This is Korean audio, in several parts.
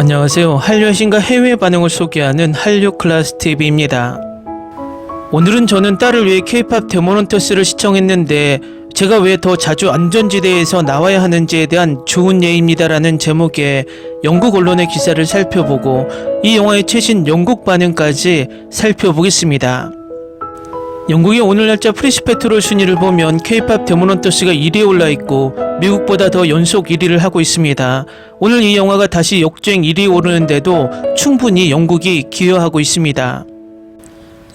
안녕하세요. 한류 신과 해외 반응을 소개하는 한류 클래스 TV입니다. 오늘은 저는 딸을 위해 K-팝 데모넌터스를 시청했는데 제가 왜 더 자주 안전지대에서 나와야 하는지에 대한 좋은 예입니다라는 제목의 영국 언론의 기사를 살펴보고 이 영화의 최신 영국 반응까지 살펴보겠습니다. 영국의 오늘 날짜 프리시페트롤 순위를 보면 K-팝 데모넌터스가 1위에 올라 있고 미국보다 더 연속 1위를 하고 있습니다. 오늘 이 영화가 다시 역주행 1위에 오르는데도 충분히 영국이 기여하고 있습니다.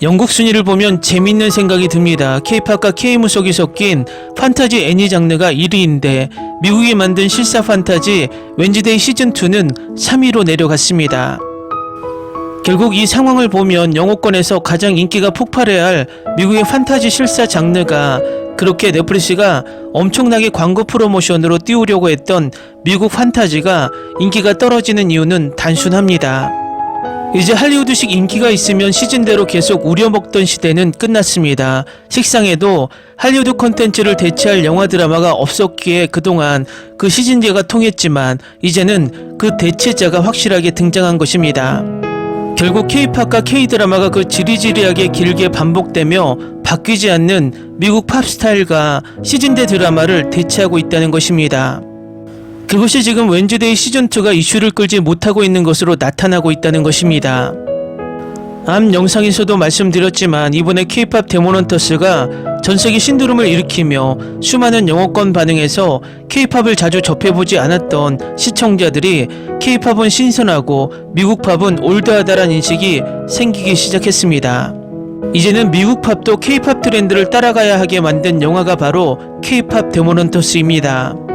영국 순위를 보면 재밌는 생각이 듭니다. K-팝과 K-무속이 섞인 판타지 애니 장르가 1위인데 미국이 만든 실사 판타지 웬즈데이 시즌2는 3위로 내려갔습니다. 결국 이 상황을 보면 영어권에서 가장 인기가 폭발해야 할 미국의 판타지 실사 장르가 그렇게 넷플릭스가 엄청나게 광고 프로모션으로 띄우려고 했던 미국 판타지가 인기가 떨어지는 이유는 단순합니다. 이제 할리우드식 인기가 있으면 시즌대로 계속 우려먹던 시대는 끝났습니다. 식상에도 할리우드 콘텐츠를 대체할 영화 드라마가 없었기에 그동안 그 시즌제가 통했지만 이제는 그 대체자가 확실하게 등장한 것입니다. 결국 K-팝과 K-드라마가 그 지리지리하게 길게 반복되며 바뀌지 않는 미국 팝 스타일과 시즌대 드라마를 대체하고 있다는 것입니다. 그것이 지금 웬즈데이 시즌2가 이슈를 끌지 못하고 있는 것으로 나타나고 있다는 것입니다. 앞 영상에서도 말씀드렸지만 이번에 K-팝 데모넌터스가 전세계 신드롬을 일으키며 수많은 영어권 반응에서 K-팝을 자주 접해보지 않았던 시청자들이 K-팝은 신선하고 미국 팝은 올드하다란 인식이 생기기 시작했습니다. 이제는 미국 팝도 K-팝 트렌드를 따라가야 하게 만든 영화가 바로 K-팝 데모넌터스입니다.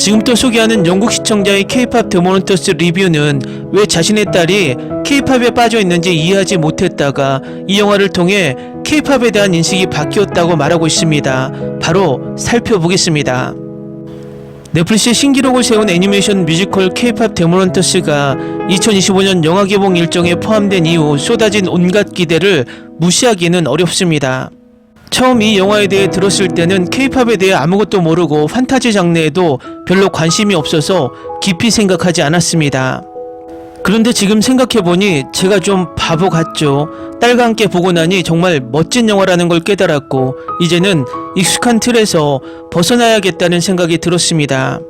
지금 또 소개하는 영국 시청자의 K-팝 데모넌터스 리뷰는 왜 자신의 딸이 K-팝에 빠져 있는지 이해하지 못했다가 이 영화를 통해 K-팝에 대한 인식이 바뀌었다고 말하고 있습니다. 바로 살펴보겠습니다. 넷플릭스의 신기록을 세운 애니메이션 뮤지컬 K-팝 데모넌터스가 2025년 영화 개봉 일정에 포함된 이후 쏟아진 온갖 기대를 무시하기는 어렵습니다. 처음 이 영화에 대해 들었을 때는 케이팝에 대해 아무것도 모르고 판타지 장르에도 별로 관심이 없어서 깊이 생각하지 않았습니다. 그런데 지금 생각해보니 제가 좀 바보 같죠. 딸과 함께 보고 나니 정말 멋진 영화라는 걸 깨달았고, 이제는 익숙한 틀에서 벗어나야겠다는 생각이 들었습니다.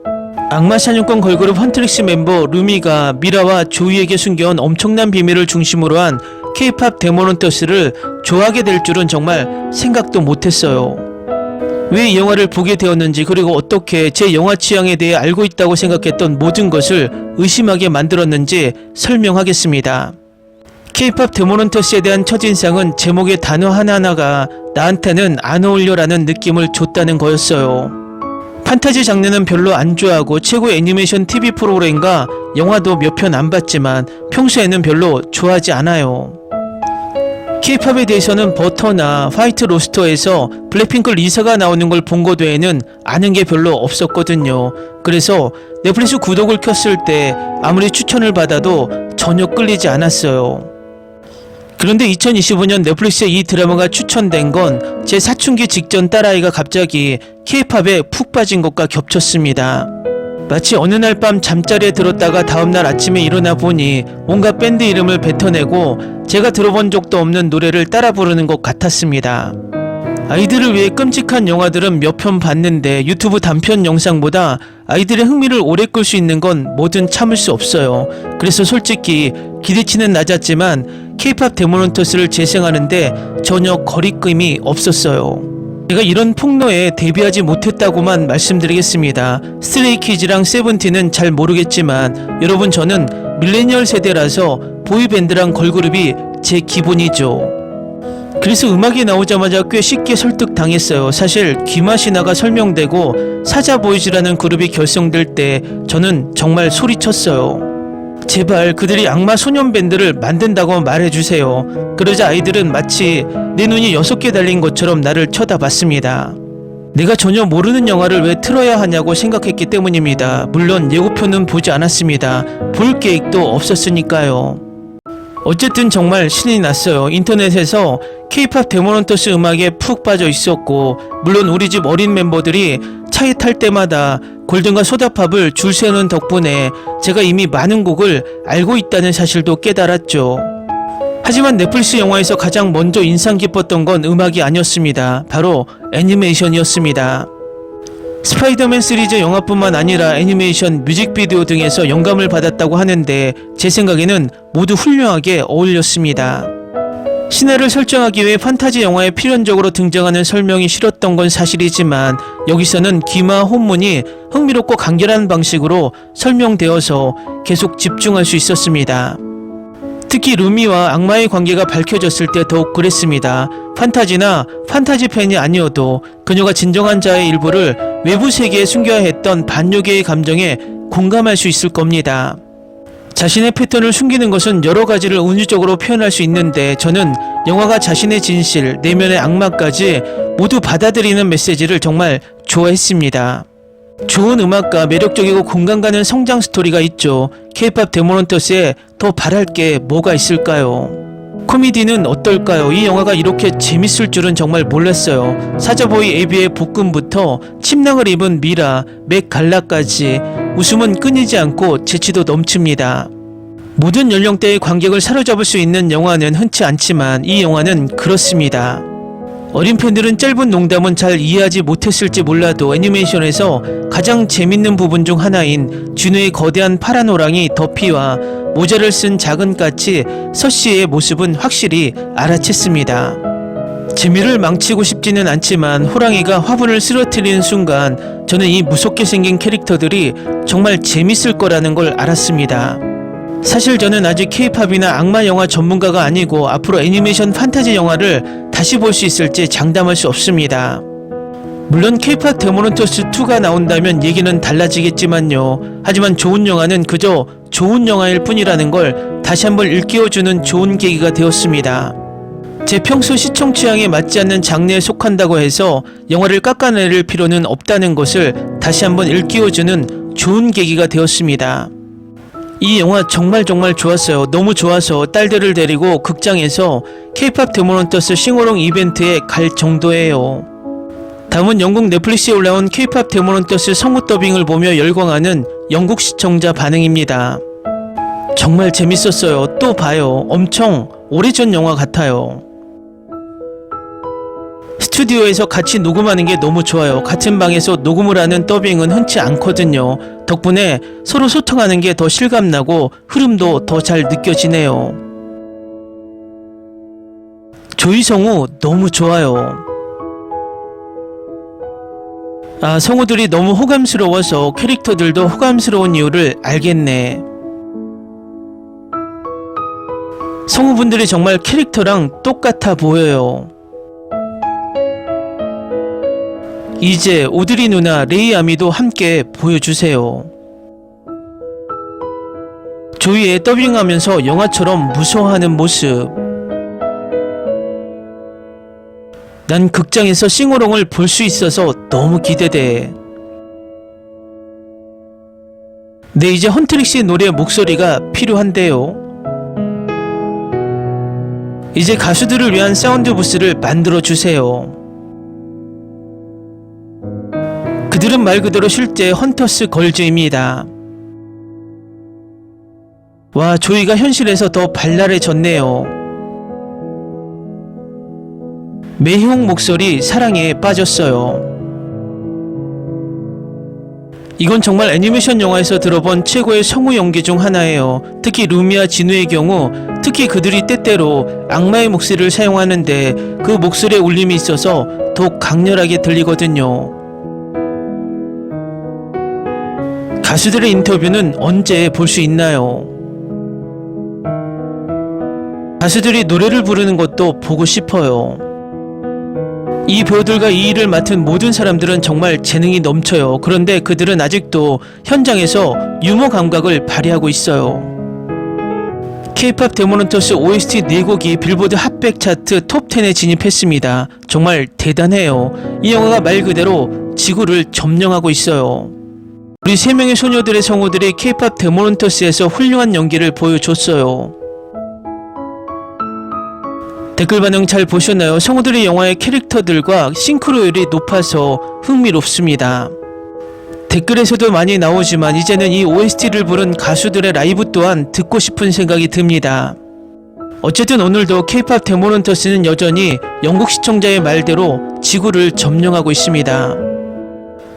악마 사냥꾼 걸그룹 헌트릭스 멤버 루미가 미라와 조이에게 숨겨온 엄청난 비밀을 중심으로 한 K-팝 데모넌터스를 좋아하게 될 줄은 정말 생각도 못했어요. 왜 이 영화를 보게 되었는지 그리고 어떻게 제 영화 취향에 대해 알고 있다고 생각했던 모든 것을 의심하게 만들었는지 설명하겠습니다. K-팝 데모넌터스에 대한 첫인상은 제목의 단어 하나하나가 나한테는 안 어울려라는 느낌을 줬다는 거였어요. 판타지 장르는 별로 안 좋아하고 최고의 애니메이션 TV 프로그램과 영화도 몇 편 안 봤지만 평소에는 별로 좋아하지 않아요. K-팝에 대해서는 버터나 화이트 로스터에서 블랙핑크 리사가 나오는 걸 본 것 외에는 아는 게 별로 없었거든요. 그래서 넷플릭스 구독을 켰을 때 아무리 추천을 받아도 전혀 끌리지 않았어요. 그런데 2025년 넷플릭스에 이 드라마가 추천된 건 제 사춘기 직전 딸아이가 갑자기 K-팝에 푹 빠진 것과 겹쳤습니다. 마치 어느 날 밤 잠자리에 들었다가 다음날 아침에 일어나 보니 온갖 밴드 이름을 뱉어내고 제가 들어본 적도 없는 노래를 따라 부르는 것 같았습니다. 아이들을 위해 끔찍한 영화들은 몇 편 봤는데 유튜브 단편 영상보다 아이들의 흥미를 오래 끌 수 있는 건 뭐든 참을 수 없어요. 그래서 솔직히 기대치는 낮았지만 K-팝 데모넌터스를 재생하는데 전혀 거리낌이 없었어요. 제가 이런 폭로에 대비하지 못했다고만 말씀드리겠습니다. 스트레이키즈랑 세븐틴은 잘 모르겠지만 여러분 저는 밀레니얼 세대라서 보이밴드랑 걸그룹이 제 기본이죠. 그래서 음악이 나오자마자 꽤 쉽게 설득당했어요. 사실 귀마시나가 설명되고 사자보이즈라는 그룹이 결성될 때 저는 정말 소리쳤어요. 제발 그들이 악마 소년 밴드를 만든다고 말해주세요. 그러자 아이들은 마치 내 눈이 여섯 개 달린 것처럼 나를 쳐다봤습니다. 내가 전혀 모르는 영화를 왜 틀어야 하냐고 생각했기 때문입니다. 물론 예고편은 보지 않았습니다. 볼 계획도 없었으니까요. 어쨌든 정말 신이 났어요. 인터넷에서 K-팝 데모넌터스 음악에 푹 빠져 있었고, 물론 우리 집 어린 멤버들이 차에 탈 때마다 골든과 소다팝을 줄 세우는 덕분에 제가 이미 많은 곡을 알고 있다는 사실도 깨달았죠. 하지만 넷플릭스 영화에서 가장 먼저 인상 깊었던 건 음악이 아니었습니다. 바로 애니메이션이었습니다. 스파이더맨 시리즈 영화뿐만 아니라 애니메이션, 뮤직비디오 등에서 영감을 받았다고 하는데 제 생각에는 모두 훌륭하게 어울렸습니다. 시나를 설정하기 위해 판타지 영화에 필연적으로 등장하는 설명이 싫었던 건 사실이지만 여기서는 귀마 혼문이 흥미롭고 간결한 방식으로 설명되어서 계속 집중할 수 있었습니다. 특히 루미와 악마의 관계가 밝혀졌을 때 더욱 그랬습니다. 판타지나 판타지 팬이 아니어도 그녀가 진정한 자의 일부를 외부 세계에 숨겨야 했던 반요계의 감정에 공감할 수 있을 겁니다. 자신의 패턴을 숨기는 것은 여러 가지를 운유적으로 표현할 수 있는데 저는 영화가 자신의 진실, 내면의 악마까지 모두 받아들이는 메시지를 정말 좋아했습니다. 좋은 음악과 매력적이고 공감 가는 성장 스토리가 있죠. K-팝 데모넌터스에 더 바랄 게 뭐가 있을까요? 코미디는 어떨까요? 이 영화가 이렇게 재밌을 줄은 정말 몰랐어요. 사자보이 에비의 복근부터 침낭을 입은 미라, 맥 갈라까지 웃음은 끊이지 않고 재치도 넘칩니다. 모든 연령대의 관객을 사로잡을 수 있는 영화는 흔치 않지만 이 영화는 그렇습니다. 어린 팬들은 짧은 농담은 잘 이해하지 못했을지 몰라도 애니메이션에서 가장 재밌는 부분 중 하나인 준우의 거대한 파란 호랑이 더피와 모자를 쓴 작은 까치 서씨의 모습은 확실히 알아챘습니다. 재미를 망치고 싶지는 않지만 호랑이가 화분을 쓰러뜨리는 순간 저는 이 무섭게 생긴 캐릭터들이 정말 재밌을 거라는 걸 알았습니다. 사실 저는 아직 케이팝이나 악마 영화 전문가가 아니고 앞으로 애니메이션 판타지 영화를 다시 볼 수 있을지 장담할 수 없습니다. 물론 케이팝 데모넌터스 2가 나온다면 얘기는 달라지겠지만요. 하지만 좋은 영화는 그저 좋은 영화일 뿐이라는 걸 다시 한번 일깨워주는 좋은 계기가 되었습니다. 제 평소 시청 취향에 맞지 않는 장르에 속한다고 해서 영화를 깎아내릴 필요는 없다는 것을 다시 한번 일깨워주는 좋은 계기가 되었습니다. 이 영화 정말 정말 좋았어요. 너무 좋아서 딸들을 데리고 극장에서 K-팝 데모넌터스 싱어롱 이벤트에 갈 정도예요. 다음은 영국 넷플릭스에 올라온 K-팝 데모넌터스 성우 더빙을 보며 열광하는 영국 시청자 반응입니다. 정말 재밌었어요. 또 봐요. 엄청 오래전 영화 같아요. 스튜디오에서 같이 녹음하는 게 너무 좋아요. 같은 방에서 녹음을 하는 더빙은 흔치 않거든요. 덕분에 서로 소통하는 게 더 실감나고 흐름도 더 잘 느껴지네요. 조이 성우 너무 좋아요. 아, 성우들이 너무 호감스러워서 캐릭터들도 호감스러운 이유를 알겠네. 성우분들이 정말 캐릭터랑 똑같아 보여요. 이제 오드리 누나 레이 아미도 함께 보여주세요. 조이의 더빙하면서 영화처럼 무서워하는 모습. 난 극장에서 싱어롱을 볼 수 있어서 너무 기대돼. 네, 이제 헌트릭 씨 노래 목소리가 필요한데요. 이제 가수들을 위한 사운드 부스를 만들어 주세요. 그들은 말 그대로 실제 헌터스 걸즈입니다. 와, 조이가 현실에서 더 발랄해졌네요. 매형 목소리 사랑에 빠졌어요. 이건 정말 애니메이션 영화에서 들어본 최고의 성우 연기 중 하나예요. 특히 루미와 진우의 경우, 특히 그들이 때때로 악마의 목소리를 사용하는데 그 목소리에 울림이 있어서 더욱 강렬하게 들리거든요. 가수들의 인터뷰는 언제 볼 수 있나요? 가수들이 노래를 부르는 것도 보고 싶어요. 이 배우들과 이 일을 맡은 모든 사람들은 정말 재능이 넘쳐요. 그런데 그들은 아직도 현장에서 유머 감각을 발휘하고 있어요. K-팝 데모넌터스 OST 4곡이 빌보드 핫백 차트 톱 10에 진입했습니다. 정말 대단해요. 이 영화가 말 그대로 지구를 점령하고 있어요. 우리 세 명의 소녀들의 성우들이 K-팝 데모넌터스에서 훌륭한 연기를 보여줬어요. 댓글 반응 잘 보셨나요? 성우들의 영화의 캐릭터들과 싱크로율이 높아서 흥미롭습니다. 댓글에서도 많이 나오지만 이제는 이 OST를 부른 가수들의 라이브 또한 듣고 싶은 생각이 듭니다. 어쨌든 오늘도 K-팝 데모런터스는 여전히 영국 시청자의 말대로 지구를 점령하고 있습니다.